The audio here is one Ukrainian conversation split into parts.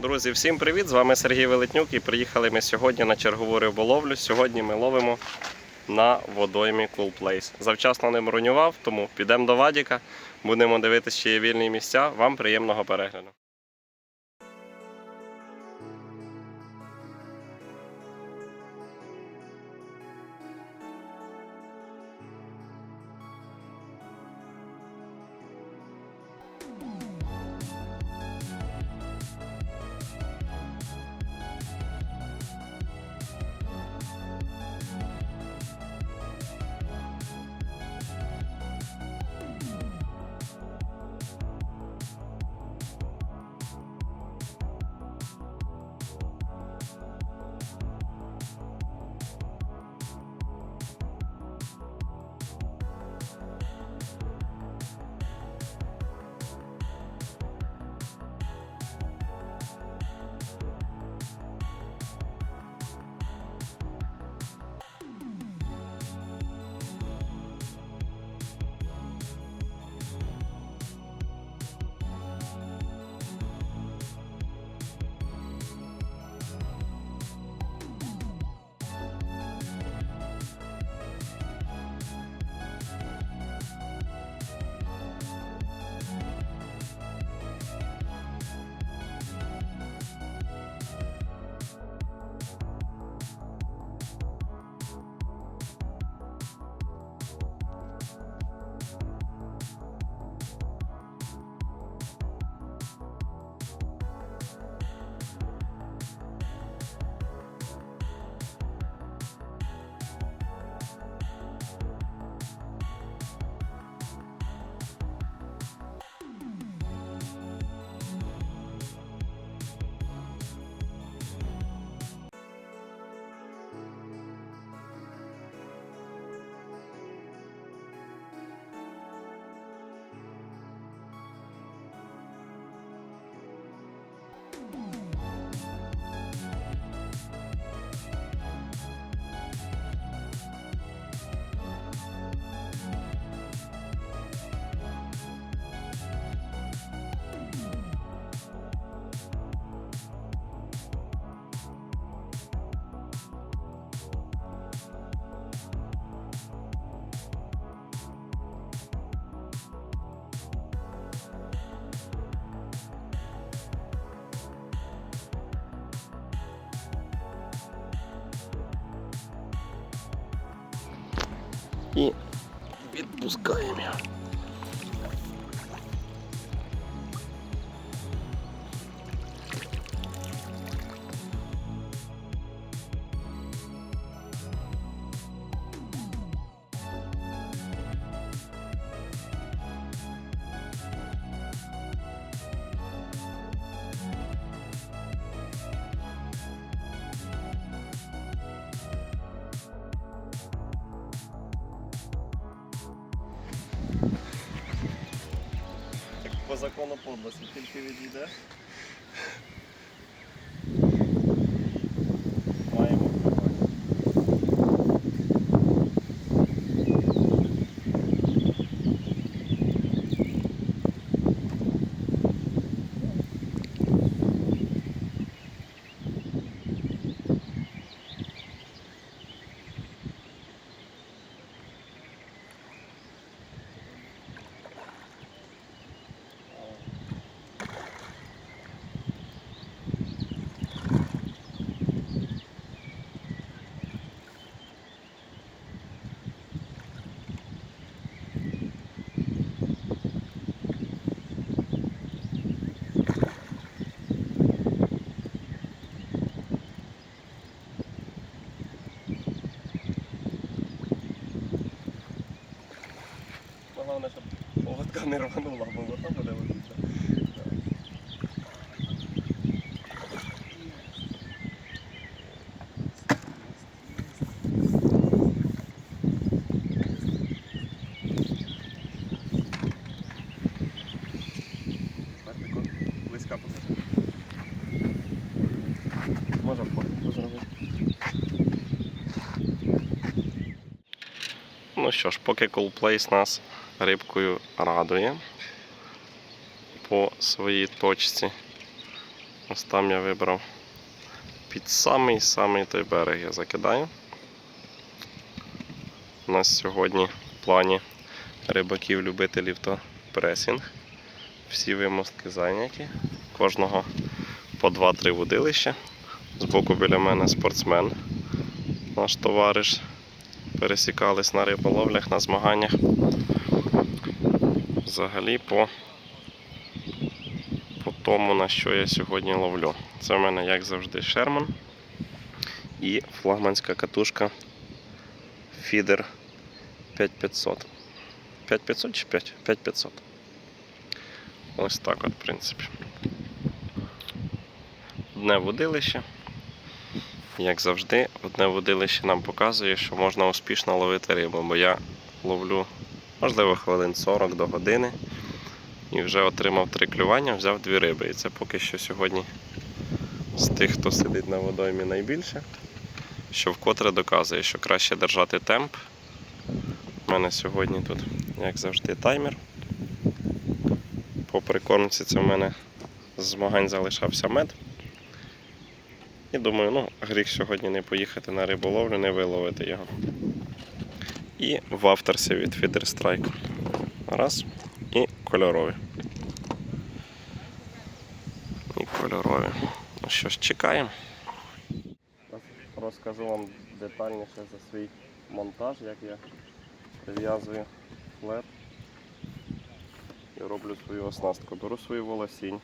Друзі, всім привіт! З вами Сергій Велетнюк і приїхали ми сьогодні на чергову риболовлю. Сьогодні ми ловимо на водоймі Cool Place. Завчасно не бронював, тому підемо до Вадіка, будемо дивитися, чи є вільні місця. Вам приємного перегляду. І відпускаємо закону подлості тільки відійде. Маємо прибрати. Головне, щоб поводка не рванула, бо вода буде посадка. Може фото зробити. Ну що ж, поки Place нас рибкою радує по своїй точці. Ось там я вибрав під самий самий той берег я закидаю. У нас сьогодні в плані рибаків-любителів то пресінг. Всі вимостки зайняті. Кожного по 2-3 водилища. Збоку біля мене спортсмен, наш товариш. Пересікались на риболовлях, на змаганнях. Взагалі по, по тому, на що я сьогодні ловлю. Це в мене, як завжди, Шерман і флагманська катушка Фідер 5500. 5500 чи 5? 5500. Ось так от, в принципі. Одне водилище. Як завжди, одне водилище нам показує, що можна успішно ловити рибу, бо я ловлю, можливо, хвилин 40 до години і вже отримав три клювання, взяв дві риби. І це поки що сьогодні з тих, хто сидить на водоймі найбільше, що вкотре доказує, що краще держати темп. У мене сьогодні тут, як завжди, таймер. По прикормці це в мене з змагань залишався мед. І думаю, ну, гріх сьогодні не поїхати на риболовлю, не виловити його. І в авторсі від Feeder Strike. Раз. І кольорові. І кольорові. Ну що ж, чекаємо. Розкажу вам детальніше за свій монтаж, як я прив'язую флет і роблю свою оснастку. Беру свою волосінь.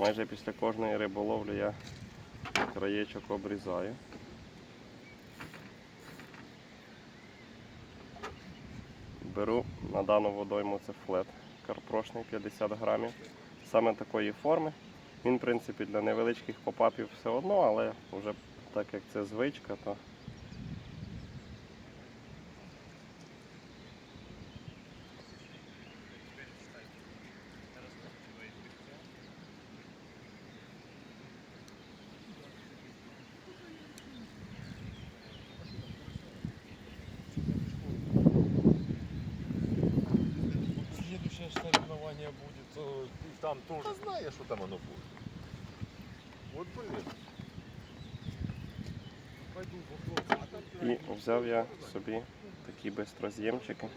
Майже після кожної риболовлі я краєчок обрізаю. Беру на дану водойму це флет карпрошний 50 грамів. Саме такої форми. Він, в принципі, для невеличких попапів все одно, але вже так як це звичка, то э, там тоже знаешь, что там оно будет. Вот блин. Пойду І взяв я собі такі бистроз'ємчики.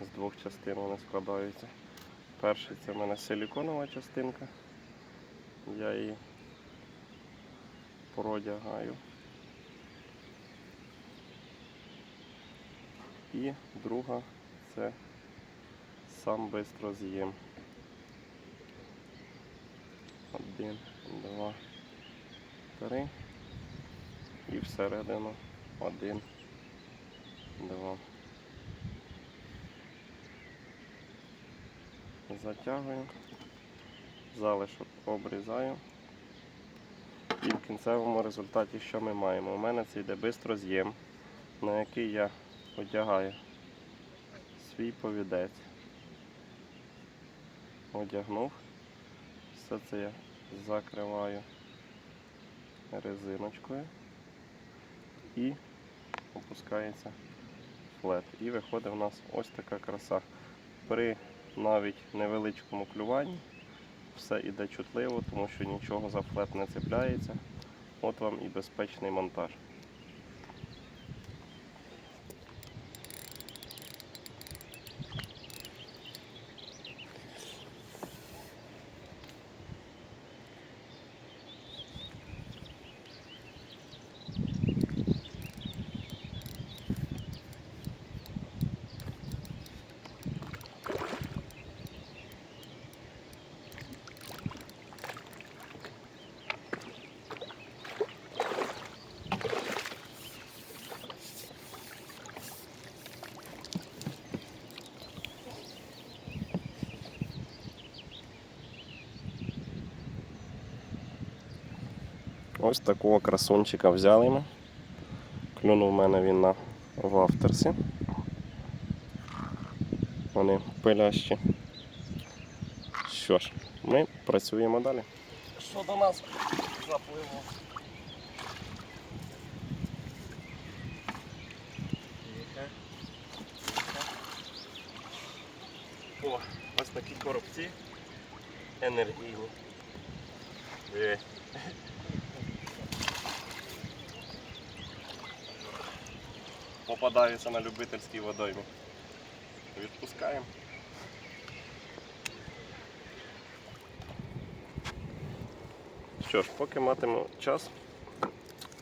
З двох частин вони складаються. Перший це в мене силіконова частинка. Я її продягаю. І друга це сам бистроз'єм. Один, два, три. І всередину один, два. Затягую, залишок обрізаю. І в кінцевому результаті що ми маємо? У мене це йде бистроз'єм, на який я одягаю свій повідець. Одягнув. Все це я закриваю резиночкою і опускається флет. І виходить у нас ось така краса. При навіть невеличкому клюванні все іде чутливо, тому що нічого за флет не цепляється. От вам і безпечний монтаж. Ось такого красунчика взяли ми. Клюнув мене він на вафтерсі. Вони пилящі. Що ж, ми працюємо далі. Що до нас запливо? О, ось такі коробці. енергійні. Попадаються на любительській водоймі. Відпускаємо. Що ж, поки матиму час,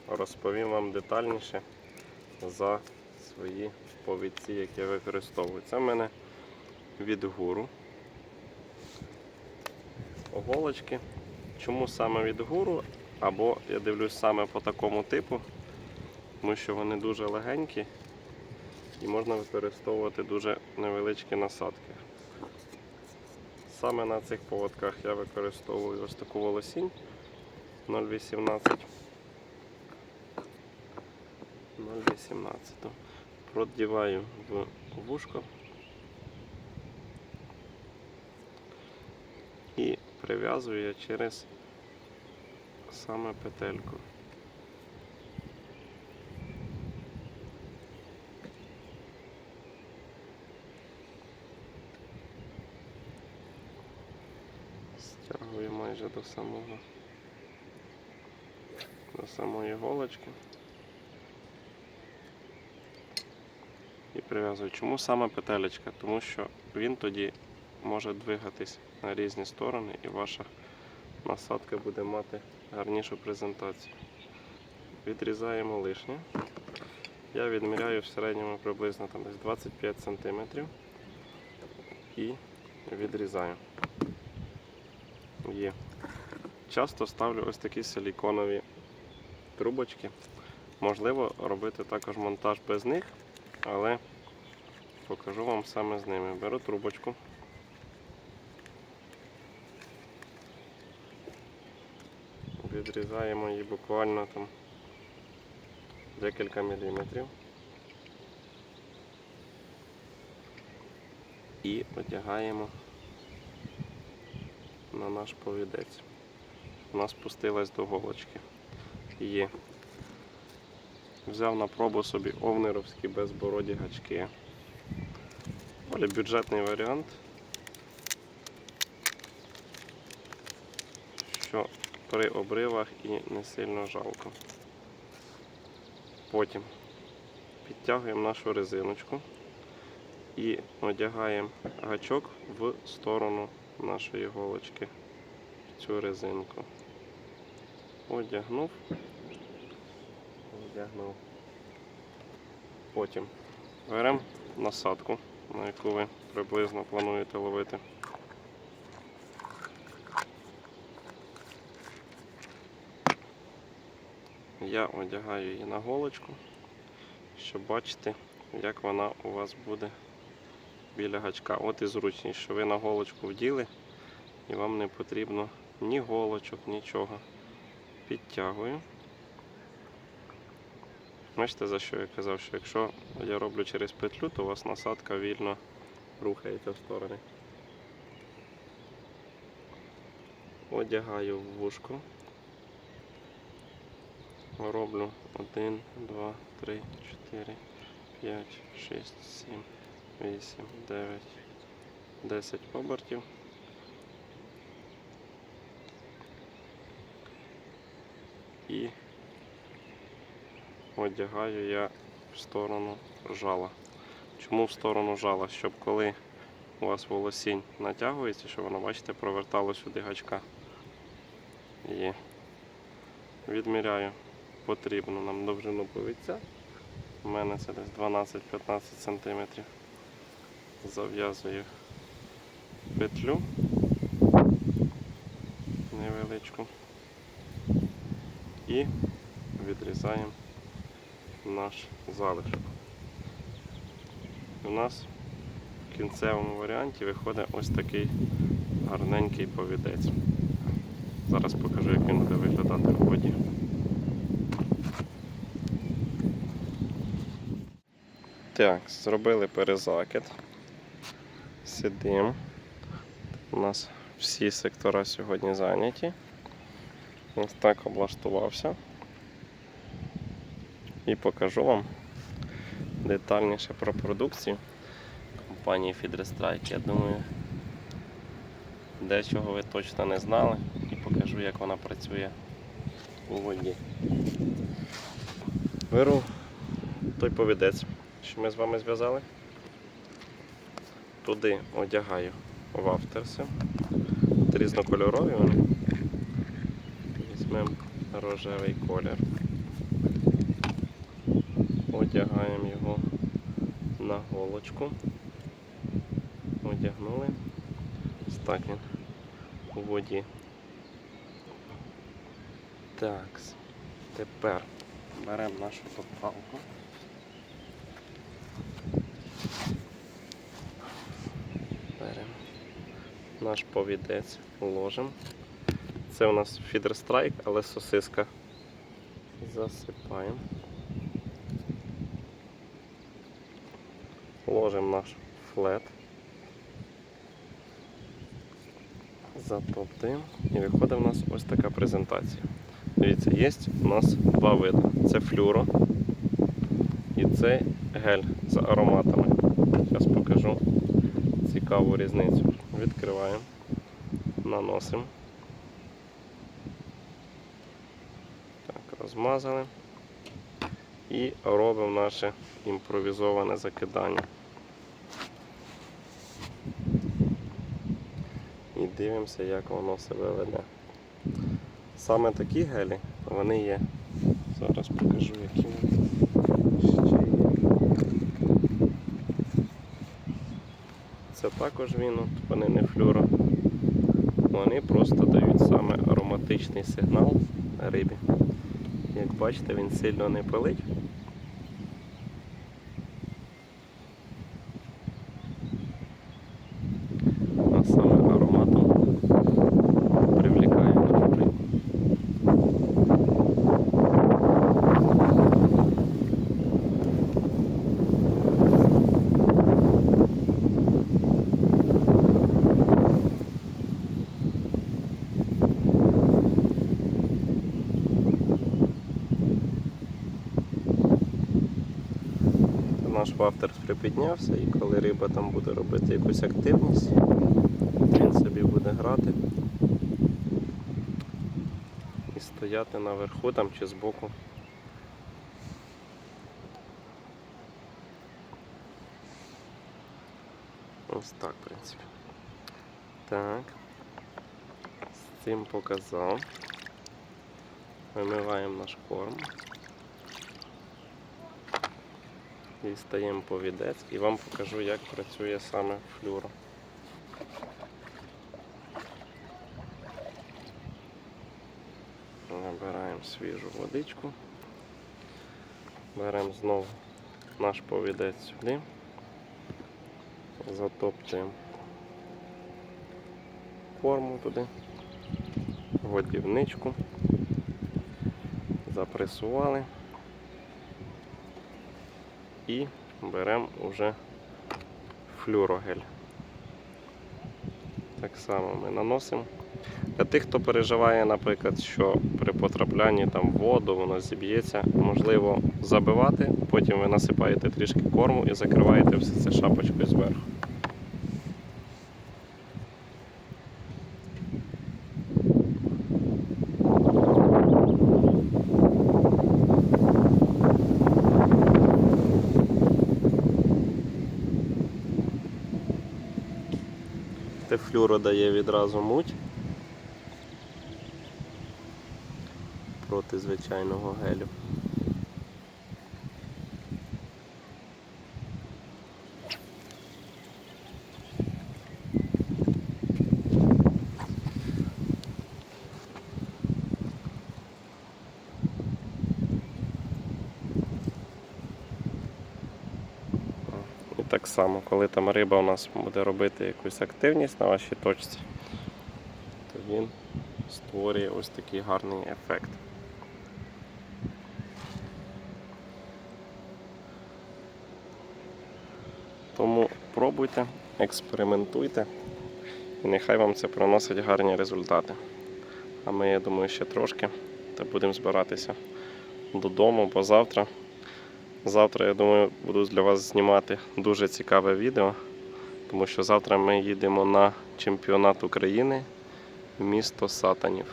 розповім вам детальніше за свої повідці, які я використовую. Це в мене від гуру. Оголочки. Чому саме від гуру? Або я дивлюсь саме по такому типу, тому що вони дуже легенькі і можна використовувати дуже невеличкі насадки. Саме на цих поводках я використовую ось таку волосінь 0,18. 0,18. Продіваю в вушко і прив'язую я через саме петельку. Стягую майже до самого до самої голочки. І прив'язую. Чому саме петелечка? Тому що він тоді може двигатись на різні сторони і ваша насадка буде мати гарнішу презентацію. Відрізаємо лишнє. Я відміряю в середньому приблизно там десь 25 см і відрізаю. Є. Часто ставлю ось такі силіконові трубочки. Можливо робити також монтаж без них, але покажу вам саме з ними. Беру трубочку. Відрізаємо її буквально там декілька міліметрів. І одягаємо на наш повідець. Вона спустилась до голочки. Є. Взяв на пробу собі овнеровські безбороді гачки. Доволі бюджетний варіант. Що при обривах і не сильно жалко. Потім підтягуємо нашу резиночку і одягаємо гачок в сторону нашої голочки в цю резинку. Одягнув, одягнув. Потім беремо насадку, на яку ви приблизно плануєте ловити. Я одягаю її на голочку, щоб бачити, як вона у вас буде біля гачка. От і зручність, що ви на голочку вділи і вам не потрібно ні голочок, нічого. Підтягую. Бачите, за що я казав, що якщо я роблю через петлю, то у вас насадка вільно рухається в сторони. Одягаю в вушко. Роблю 1, 2, 3, 4, 5, 6, 7, 8, 9, 10 обертів. І одягаю я в сторону жала. Чому в сторону жала? Щоб коли у вас волосінь натягується, щоб воно, бачите, провертало сюди гачка. І відміряю потрібну нам довжину повідця. У мене це десь 12-15 см. Зав'язую петлю невеличку і відрізаємо наш залишок. У нас в кінцевому варіанті виходить ось такий гарненький повідець. Зараз покажу, як він буде виглядати в воді. Так, зробили перезакид. Сидимо. У нас всі сектора сьогодні зайняті. Ось так облаштувався. І покажу вам детальніше про продукцію компанії Strike. Я думаю, дечого ви точно не знали, і покажу, як вона працює у воді. Беру той повідець, що ми з вами зв'язали. Туди одягаю вафтерси. Різнокольорові вони. Візьмемо рожевий колір. Одягаємо його на голочку. Одягнули. Так він у воді. Так. Тепер беремо нашу. Беремо наш повідець, ложимо. Це у нас фідерстрайк, але сосиска. Засипаємо. Ложимо наш флет. Затоптуємо і виходить у нас ось така презентація. Дивіться, є у нас два види. Це флюро і це гель з ароматами. Зараз покажу цікаву різницю. Відкриваємо, наносимо. Так, розмазали. І робимо наше імпровізоване закидання. І дивимося, як воно себе веде. Саме такі гелі, вони є. Зараз покажу, які вони ще є. Це також він, вони не флюро. Вони просто дають саме ароматичний сигнал рибі. Як бачите, він сильно не пилить. А саме ароматом привлікає нашу рибу. Наш вафтер припіднявся і коли риба там буде робити якусь активність, він собі буде грати і стояти наверху там чи збоку. Ось так, в принципі. Так. З цим показав. Вимиваємо наш корм. Дістаємо повідець і вам покажу, як працює саме флюро. Набираємо свіжу водичку. Беремо знову наш повідець сюди. Затоптуємо корму туди, годівничку, запресували і беремо вже флюрогель. Так само ми наносимо. Для тих, хто переживає, наприклад, що при потраплянні там в воду воно зіб'ється, можливо забивати, потім ви насипаєте трішки корму і закриваєте все це шапочкою зверху. Флюро дає відразу муть проти звичайного гелю. Так само, коли там риба у нас буде робити якусь активність на вашій точці, то він створює ось такий гарний ефект. Тому пробуйте, експериментуйте, і нехай вам це приносить гарні результати. А ми, я думаю, ще трошки та будемо збиратися додому, бо завтра. Завтра, я думаю, буду для вас знімати дуже цікаве відео, тому що завтра ми їдемо на чемпіонат України місто Сатанів,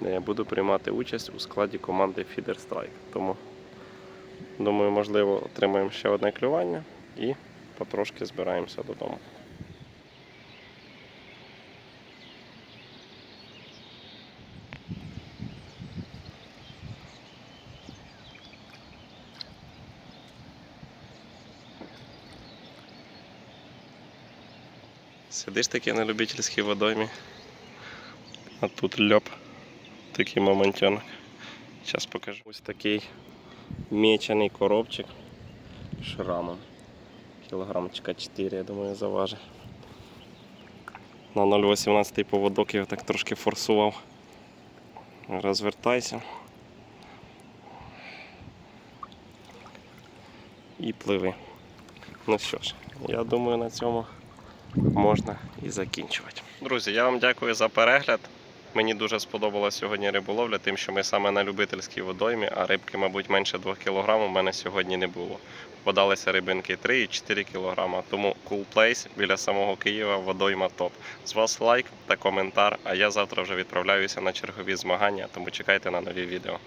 де я буду приймати участь у складі команди Feeder Strike. Тому думаю, можливо, отримаємо ще одне клювання і потрошки збираємося додому. Сидиш таки на любительській водоймі. А тут льоп. Такий моментенок. Зараз покажу. Ось такий мечений коробчик шрамом. Кілограмчика 4, я думаю, заважить. На 0,18 поводок я так трошки форсував. Розвертайся. І пливи. Ну що ж, я думаю, на цьому можна і закінчувати. Друзі, я вам дякую за перегляд. Мені дуже сподобалася сьогодні риболовля, тим, що ми саме на любительській водоймі, а рибки, мабуть, менше 2 кг у мене сьогодні не було. Подалися рибинки 3 і 4 кг. Тому cool place біля самого Києва, водойма топ. З вас лайк та коментар. А я завтра вже відправляюся на чергові змагання, тому чекайте на нові відео.